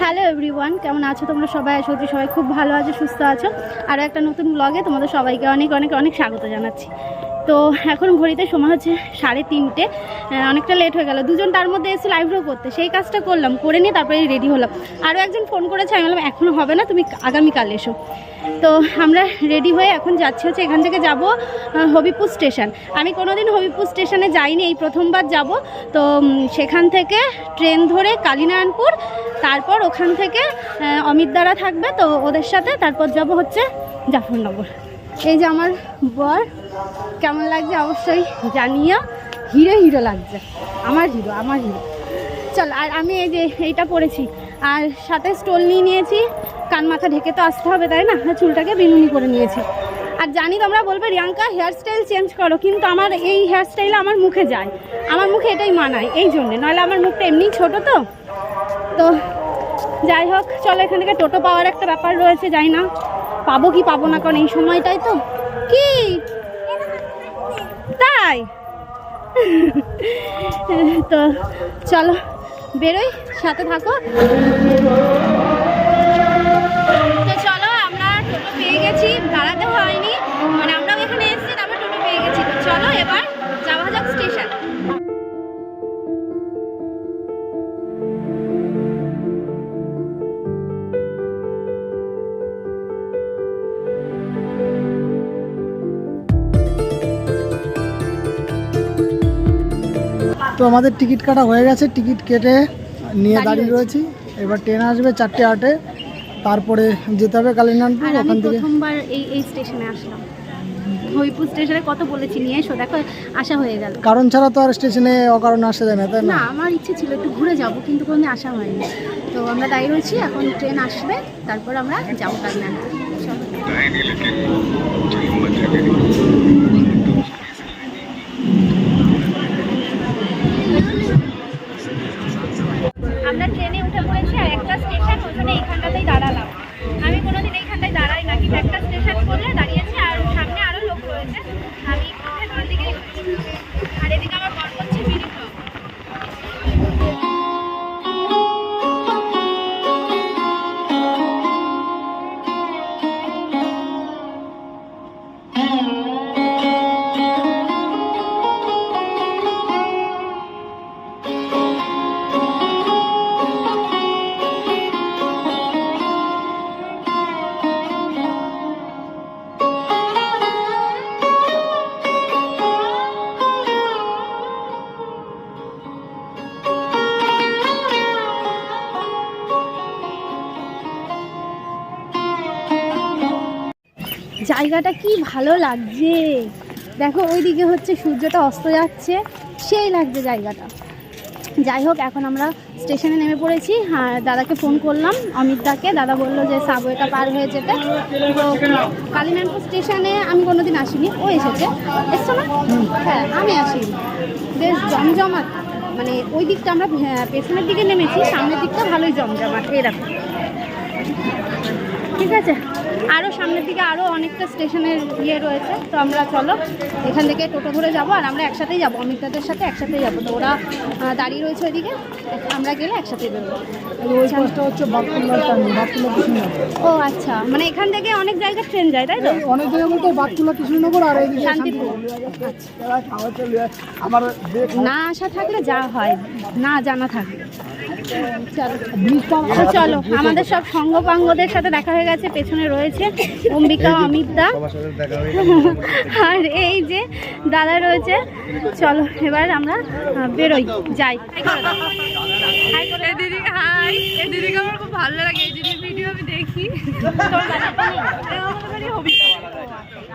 Hello everyone কেমন আছো তোমরা সবাই? আছো সবাই খুব ভালো আছো, সুস্থ আছো। আর একটা নতুন ব্লগে তোমাদের সবাইকে অনেক অনেক অনেক স্বাগত জানাচ্ছি। তো এখন ঘড়িতে সময় হচ্ছে সাড়ে তিনটে অনেকটা লেট হয়ে গেল। দুজন তার মধ্যে এসে লাইভ করতে। সেই কাজটা করলাম, করে নিয়ে তারপরে রেডি হলাম। আরও একজন ফোন করেছে, আমি বললাম এখনও হবে না, তুমি আগামীকাল এসো। তো আমরা রেডি হয়ে এখন যাচ্ছি হচ্ছে এখান থেকে যাব হবিপুর স্টেশন আমি কোনোদিন হবিপুর স্টেশনে যাইনি, এই প্রথমবার যাব। তো সেখান থেকে ট্রেন ধরে কালীনারায়ণপুর, তারপর ওখান থেকে অমিত দ্বারা থাকবে। তো ওদের সাথে তারপর যাব হচ্ছে জাফরনগর। এই যে আমার বর, কেমন লাগছে অবশ্যই জানিও। হিরো হিরো লাগছে। আমার হিরো আমার হিরো। চল, আর আমি এই যে এইটা পরেছি। আর সাথে স্টোল নিয়ে নিয়েছি। কান মাথা ঢেকে তো আসতে হবে, তাই না? চুলটাকে বিনুনি করে নিয়েছি। আর জানি তোমরা বলবে, রিয়াঙ্কা হেয়ার স্টাইল চেঞ্জ করো, কিন্তু আমার এই হেয়ার স্টাইল আমার মুখে যায়। আমার মুখে এটাই মানায়, এই জন্যে। নাহলে আমার মুখটা এমনি ছোট তো? তো যাই হোক, চলো, এখান থেকে টোটো পাওয়ার একটা ব্যাপার রয়েছে, যাই না? পাবো কি পাবো না? কারণ এই সময়টাই তো কি? তাই? তো চলো, বেরোই, সাথে থাকো। তো চলো, আমরা টোটো পেয়ে গেছি, দাঁড়াতে হয়নি। মানে আমরাও তো আমাদের টিকিট কাটা হয়ে গেছে। টিকিট কেটে নিয়ে দাঁড়িয়ে রয়েছি। এবার ট্রেন আসবে চারটে আটে। তারপরে যেতে হবে আমি ওখান থেকে। প্রথমবার এই এই স্টেশনে আসলাম। হরিপুর স্টেশনে কত বলেছি নিয়ে এসো দেখো আসা হয়ে গেল। কারণ ছাড়া তো আর স্টেশনে অকারণে আসা যায় না তাই না? আমার ইচ্ছে ছিল একটু ঘুরে যাব কিন্তু কোনো আসা হয়নি। তো আমরা দাঁড়িয়ে রয়েছি এখন ট্রেন আসবে তারপর আমরা যাব কালীনাথ জায়গাটা কি ভালো লাগছে? দেখো ওইদিকে হচ্ছে সূর্যটা অস্ত যাচ্ছে সেই লাগছে জায়গাটা। যাই হোক এখন আমরা স্টেশনে নেমে পড়েছি। আর দাদাকে ফোন করলাম অমিত দাকে দাদা বলল যে সাবওয়েটা পার হয়ে যেতে। তো কালীনাথপুর স্টেশনে আমি কোনোদিন আসিনি। ও এসেছে। এসছো না? হ্যাঁ আমি আসিনি। বেশ জমজমাট। মানে ওই দিকটা আমরা হ্যাঁ, পেছনের দিকে নেমেছি সামনের দিকটা ভালোই জমজমাট এই দেখো ঠিক আছে? আরও সামনের দিকে আরও অনেকটা স্টেশনের ইয়ে রয়েছে তো আমরা চলো এখান থেকে টোটো ধরে যাব আর আমরা একসাথেই যাব অমিতাদের সাথে একসাথেই যাব। তো ওরা দাঁড়িয়ে রয়েছে ওইদিকে আমরা গেলে একসাথে বেরোবো। ও আচ্ছা মানে এখান থেকে অনেক জায়গায় ট্রেন যায় তাই তো? অনেক জায়গা বলতে কৃষ্ণনগর আর শান্তিপুর। আমার না আসা থাকলে যা হয় না জানা থাকলে। চলো আমাদের সব সঙ্গপাঙ্গদের সাথে দেখা হয়ে গেছে পেছনে রয়েছে অম্বিকা অমিত। দা আর এই যে দাদা রয়েছে চলো এবার আমরা বেরোই যাই। দিদিকে হাই এই দিদিকে আমার খুব ভালো লাগে এই দিদির ভিডিও আমি দেখি।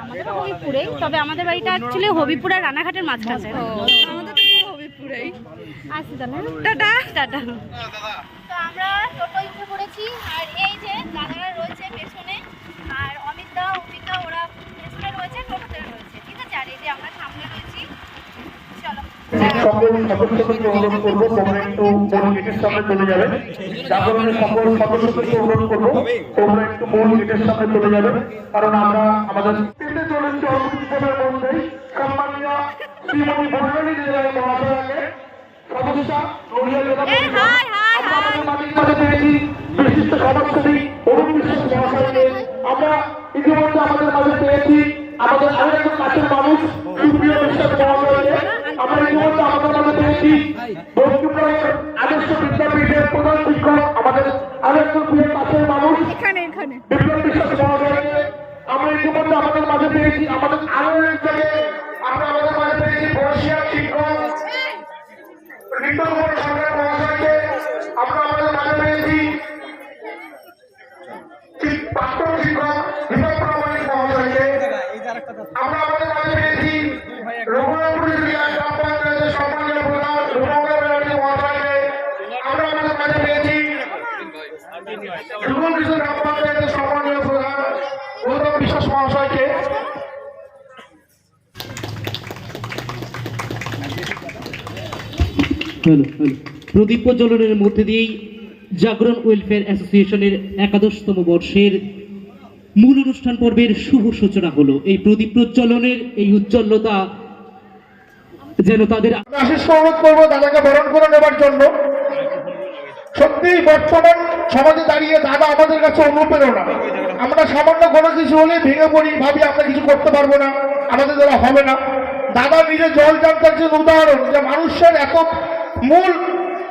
আমাদের তবে আমাদের বাড়িটা অ্যাকচুয়ালি হবিপুর আর রানাঘাটের মাঝখানে। আমাদের হবিপুরেই। আসি তাহলে। টাটা। টাটা। আমরা টোটোয় উঠে পড়েছি আর এই যে দাদারা রয়েছে পেছনে আর অমিত দা অমিতা ওরা পেছনে রয়েছে টোটোতে রয়েছে ঠিক আছে আর এই যে আমরা সামনে রয়েছি চলো। সকল সদস্যকে অনুরোধ করব তোমরা একটু মূল গেটের সামনে চলে যাবে। জাগরণের সকল সদস্যকে অনুরোধ করব তোমরা একটু মূল গেটের সামনে চলে যাবে কারণ আমরা আমাদের পেতে চলেছে অল্পের মধ্যেই সম্মানীয় শ্রীমতী বর্ণালী জেলার মহাশয়াকে সদস্য নড়িয়া জেলা হাই হাই আমরা আমাদের মাঝে মাঝে পেয়েছি বিশিষ্ট সমাজসেবী অরুণ বিশ্বাস মহাশয়কে। আমরা ইতিমধ্যে আমাদের মাঝে পেয়েছি আমাদের আরও একজন কাছের আমরা ইতিমধ্যে আমাদের মাঝে পেয়েছি মহাশয়কে। প্রদীপ প্রজ্বলনের মধ্যে দিয়েই জাগরণ ওয়েলফেয়ার অ্যাসোসিয়েশনের একাদশতম বর্ষের মূল অনুষ্ঠান পর্বের শুভ সূচনা হলো। এই প্রদীপ প্রজ্বলনের এই উজ্জ্বলতা যেন তাদের আশিস অনুরোধ করব দাদাকে বরণ করে নেবার জন্য। সত্যি বর্তমান সমাজে দাঁড়িয়ে দাদা আমাদের কাছে অনুপ্রেরণা। আমরা সামান্য কোনো কিছু হলে ভেঙে পড়ি, ভাবি আমরা কিছু করতে পারব না, আমাদের দ্বারা হবে না। দাদা নিজে জল জানতার যে উদাহরণ, যে মানুষের এত মূল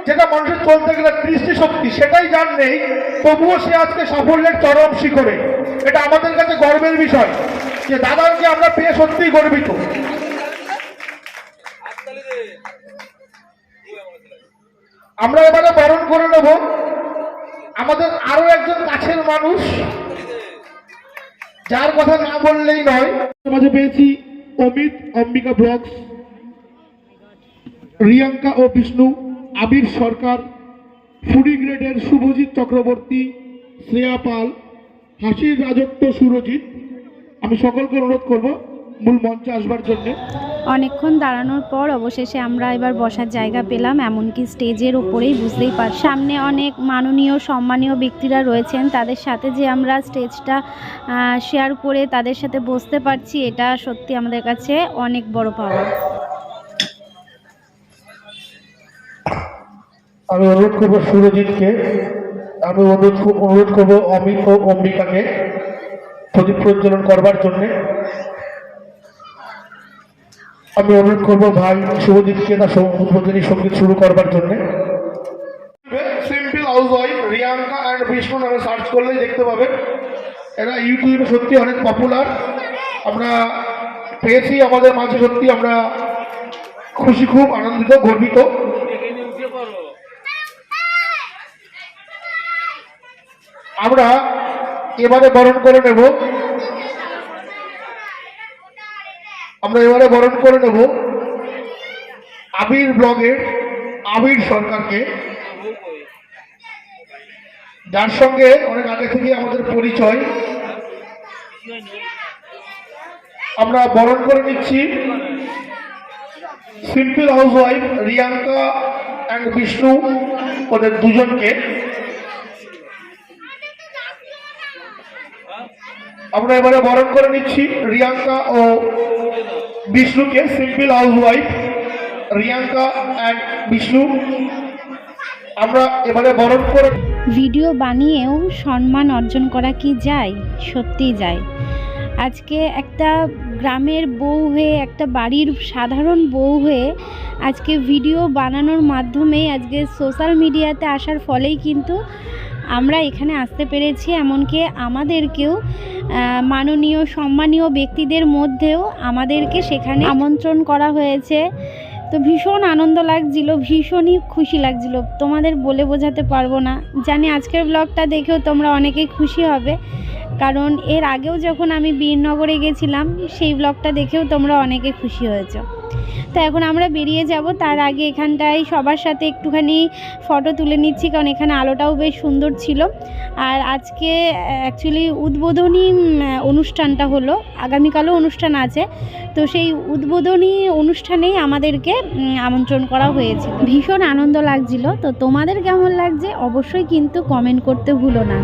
যেটা মানুষের চলতে গেলে দৃষ্টি শক্তি সেটাই জান নেই, তবুও সে আজকে সাফল্যের চরম শিখরে। এটা আমাদের কাছে গর্বের বিষয়, যে দাদাকে আমরা পেয়ে সত্যিই গর্বিত। আমরা এবারে বরণ করে নেব। আমাদের আরও একজন কাছের মানুষ, যার কথা না বললেই নয়। মাঝে পেয়েছি অমিত অম্বিকা ব্লগস, রিয়াঙ্কা ও বিষ্ণু, আবির সরকার, ফুডি গ্রেডের শুভজিৎ চক্রবর্তী, শ্রেয়া পাল, হাসির রাজত্ব সুরজিৎ। আমি সকলকে অনুরোধ করব মূল মঞ্চে আসবার জন্যে। অনেকক্ষণ দাঁড়ানোর পর অবশেষে আমরা এবার বসার জায়গা পেলাম, এমনকি স্টেজের ওপরেই বুঝতেই পার সামনে অনেক মাননীয়, সম্মানীয় ব্যক্তিরা রয়েছেন, তাদের সাথে যে আমরা স্টেজটা শেয়ার করে তাদের সাথে বসতে পারছি, এটা সত্যি আমাদের কাছে অনেক বড় পাওয়া। আমি অনুরোধ করব সুরজিৎকে, আমি অনুরোধ অনুরোধ করব অমিত ও অম্বিকাকে প্রদীপ প্রজ্বলন করবার জন্যে। আমি অনুরোধ করব ভাই শুভজিৎকে তার উদ্বোধনী সংগীত শুরু করবার জন্যে। Simple wife Riyanka and search করলেই দেখতে এরা ইউটিউবে সত্যি অনেক পপুলার আমরা পেয়েছি আমাদের মাঝে সত্যি আমরা খুশি, খুব আনন্দিত, গর্বিত। আমরা এবারে বরণ করে নেব। আমরা এবারে বরণ করে নেব আবির ব্লগের আবির সরকারকে। যার সঙ্গে অনেক আগে থেকে আমাদের পরিচয়। আমরা বরণ করে নিচ্ছি simple house wife Riyanka and Bishnu, ওদের দুজনকে। আমরা এবারে বরণ করে নিচ্ছি রিয়াঙ্কা ও বিষ্ণুকে simple house wife Riyanka and Bishnu আমরা এবারে বরণ করে ভিডিও বানিয়েও সম্মান অর্জন করা কি যায়? সত্যিই যায়। আজকে একটা গ্রামের বউ হয়ে, একটা বাড়ির সাধারণ বউ হয়ে আজকে ভিডিও বানানোর মাধ্যমে আজকে সোশ্যাল মিডিয়াতে আসার ফলেই কিন্তু আমরা এখানে আসতে পেরেছি, এমনকি আমাদেরকেও মাননীয়, সম্মানীয় ব্যক্তিদের মধ্যেও আমাদেরকে সেখানে আমন্ত্রণ করা হয়েছে। তো ভীষণ আনন্দ লাগছিল, ভীষণই খুশি লাগছিল। তোমাদের বলে বোঝাতে পারব না। জানি আজকের ব্লগটা দেখেও তোমরা অনেকেই খুশি হবে। কারণ এর আগেও যখন আমি বীরনগরে গেছিলাম, সেই ব্লগটা দেখেও তোমরা অনেকে খুশি হয়েছো। তো এখন আমরা বেরিয়ে যাব। তার আগে এখানটায় সবার সাথে একটুখানি ফটো তুলে নিচ্ছি, কারণ এখানে আলোটাও বেশ সুন্দর ছিল। আর আজকে অ্যাকচুয়ালি উদ্বোধনী অনুষ্ঠানটা হলো। আগামীকালও অনুষ্ঠান আছে। তো সেই উদ্বোধনী অনুষ্ঠানেই আমাদেরকে আমন্ত্রণ করা হয়েছে ভীষণ আনন্দ লাগছিল। তো তোমাদের কেমন লাগছে? অবশ্যই কিন্তু কমেন্ট করতে ভুলো না।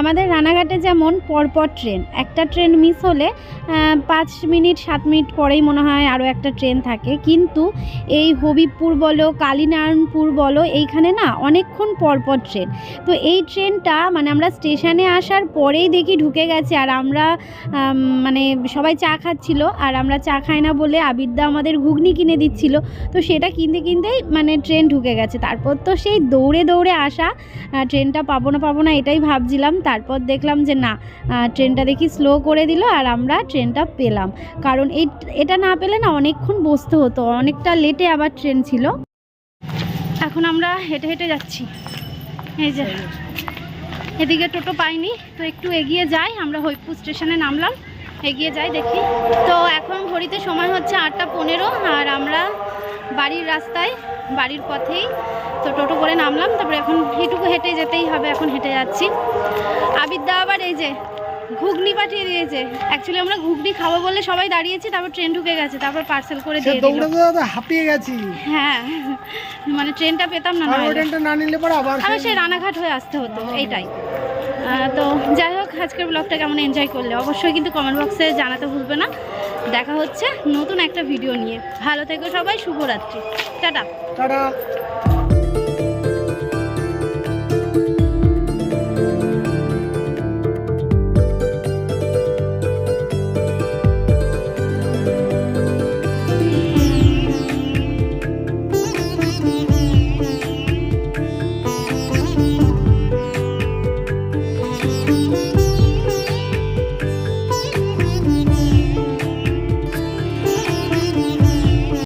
আমাদের রানাঘাটে যেমন পরপর ট্রেন, একটা ট্রেন মিস হলে পাঁচ মিনিট, সাত মিনিট পরেই মনে হয় আরও একটা ট্রেন থাকে। কিন্তু এই হবিবপুর বলো, কালীনারায়ণপুর বলো, এইখানে না অনেকক্ষণ পরপর ট্রেন। তো এই ট্রেনটা মানে আমরা স্টেশনে আসার পরেই দেখি ঢুকে গেছে আর আমরা মানে সবাই চা খাচ্ছিল আর আমরা চা খাই না বলে আবিদ্যা আমাদের ঘুগনি কিনে দিচ্ছিল। তো সেটা কিনতে কিনতেই মানে ট্রেন ঢুকে গেছে। তারপর তো সেই দৌড়ে দৌড়ে আসা ট্রেনটা পাবো না পাবো না এটাই ভাবছিলাম তারপর দেখলাম যে না ট্রেনটা দেখি স্লো করে দিল আর আমরা ট্রেনটা পেলাম। কারণ এই, এটা না পেলে না অনেকক্ষণ বসতে হতো, অনেকটা লেটে আবার ট্রেন ছিল। এখন আমরা হেঁটে হেঁটে যাচ্ছি। এই যে, এদিকে টোটো পাইনি, তো একটু এগিয়ে যাই, আমরা হরিপুর স্টেশনে নামলাম, এগিয়ে যাই দেখি। তো এখন ঘড়িতে সময় হচ্ছে আটটা পনেরো, আর আমরা বাড়ির রাস্তায় বাড়ির পথেই। তো টোটো করে নামলাম তারপরে এখন এটুকু হেঁটে যেতেই হবে এখন হেঁটে যাচ্ছি। আবিদ্যা আবার এই যে ঘুগনি পাঠিয়ে দিয়েছে। অ্যাকচুয়ালি আমরা ঘুগনি খাব বলে সবাই দাঁড়িয়েছি তারপর ট্রেন ঢুকে গেছে তারপর পার্সেল করে দিয়ে দিল। হাঁপিয়ে গেছি। হ্যাঁ মানে ট্রেনটা পেতাম না ট্রেনটা না নিলে পরে আবার সেই- সেই রানাঘাট হয়ে আসতে হতো এইটাই। তো যাই হোক আজকের ব্লগটা কেমন এনজয় করলে অবশ্যই কিন্তু কমেন্ট বক্সে জানাতে ভুলবে না। দেখা হচ্ছে নতুন একটা ভিডিও নিয়ে। ভালো থেকো সবাই শুভরাত্রি। টাটা। টাটা।